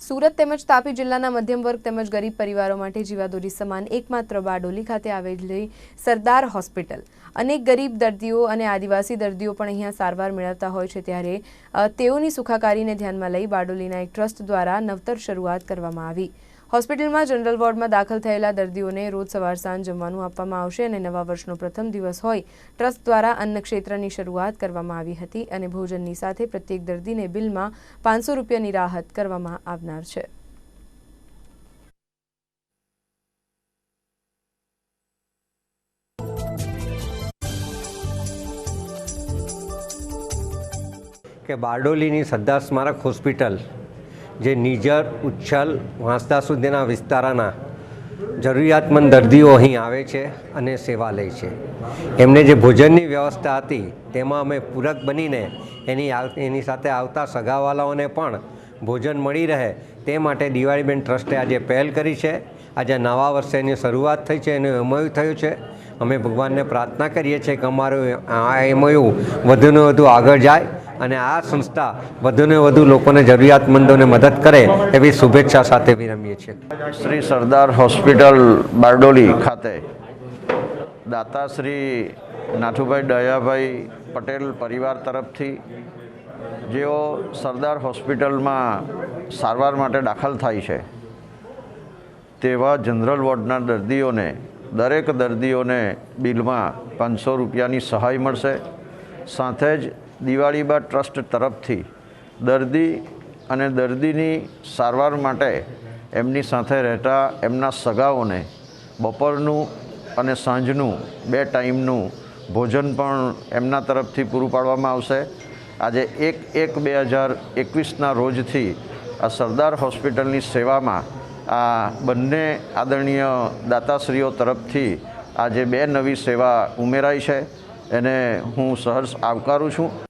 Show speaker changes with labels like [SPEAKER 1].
[SPEAKER 1] સુરત તેમજ તાપી જિલ્લાના મધ્યમ વર્ગ તેમજ ગરીબ પરિવારો માટે જીવાદોરી સમાન એકમાત્ર બારડોલી ખાતે આવેલી સરદાર હોસ્પિટલ. અનેક ગરીબ દર્દીઓ અને આદિવાસી દર્દીઓ પણ અહીંયા સારવાર મેળવતા હોય છે ત્યારે તેઓની સુખાકારીને ધ્યાનમાં લઈ બારડોલીના એક ટ્રસ્ટ દ્વારા નવતર શરૂઆત કરવામાં આવી. હોસ્પિટલમાં જનરલ વોર્ડમાં દાખલ થયેલા દર્દીઓને રોજ સવાર સાંજ જમવાનું આપવામાં આવશે અને નવા વર્ષનો પ્રથમ દિવસ હોય, ટ્રસ્ટ દ્વારા અન્ન શરૂઆત કરવામાં આવી હતી અને ભોજનની સાથે પ્રત્યેક દર્દીને બિલમાં પાંચસો રૂપિયાની રાહત કરવામાં આવનાર છે.
[SPEAKER 2] કે બારડોલીની સરદાર સ્મારક હોસ્પિટલ જે નિજર, ઉચ્છલ, વાંસદા સુધીના વિસ્તારના જરૂરિયાતમંદ દર્દીઓ અહીં આવે છે અને સેવા લે છે. એમને જે ભોજનની વ્યવસ્થા હતી, તેમાં અમે પૂરક બનીને એની એની સાથે આવતા સગાવાલાઓને પણ ભોજન મળી રહે તે માટે દિવાળીબેન ટ્રસ્ટે આજે પહેલ કરી છે. આજે નવા વર્ષે એની શરૂઆત થઈ છે, એનું એમઓયુ થયું છે. અમે ભગવાનને પ્રાર્થના કરીએ છીએ કે અમારું આ એમઓયુ વધુને વધુ આગળ જાય. અને આ સંસ્થા વધુને વધુ લોકોને જરૂરિયાતમંદોને મદદ કરે એવી શુભેચ્છા સાથે વિરમીએ છીએ.
[SPEAKER 3] શ્રી સરદાર હોસ્પિટલ બારડોલી ખાતે દાતા શ્રી નાથુભાઈ દયાભાઈ પટેલ પરિવાર તરફથી જેઓ સરદાર હોસ્પિટલમાં સારવાર માટે દાખલ થાય છે, તેવા જનરલ વોર્ડના દર્દીઓને, દરેક દર્દીઓને બિલમાં પાંચસો રૂપિયાની સહાય મળશે. સાથે જ દિવાળી બાદ ટ્રસ્ટ તરફથી દર્દી અને દર્દીની સારવાર માટે એમની સાથે રહેતા એમના સગાઓને બપોરનું અને સાંજનું બે ટાઈમનું ભોજન પણ એમના તરફથી પૂરું પાડવામાં આવશે. આજે એક એક બે હજાર એકવીસના રોજથી આ સરદાર હોસ્પિટલની સેવામાં આ બંને આદરણીય દાતાશ્રીઓ તરફથી આજે બે નવી સેવા ઉમેરાઈ છે. એને હું સહર્ષ આવકારું છું.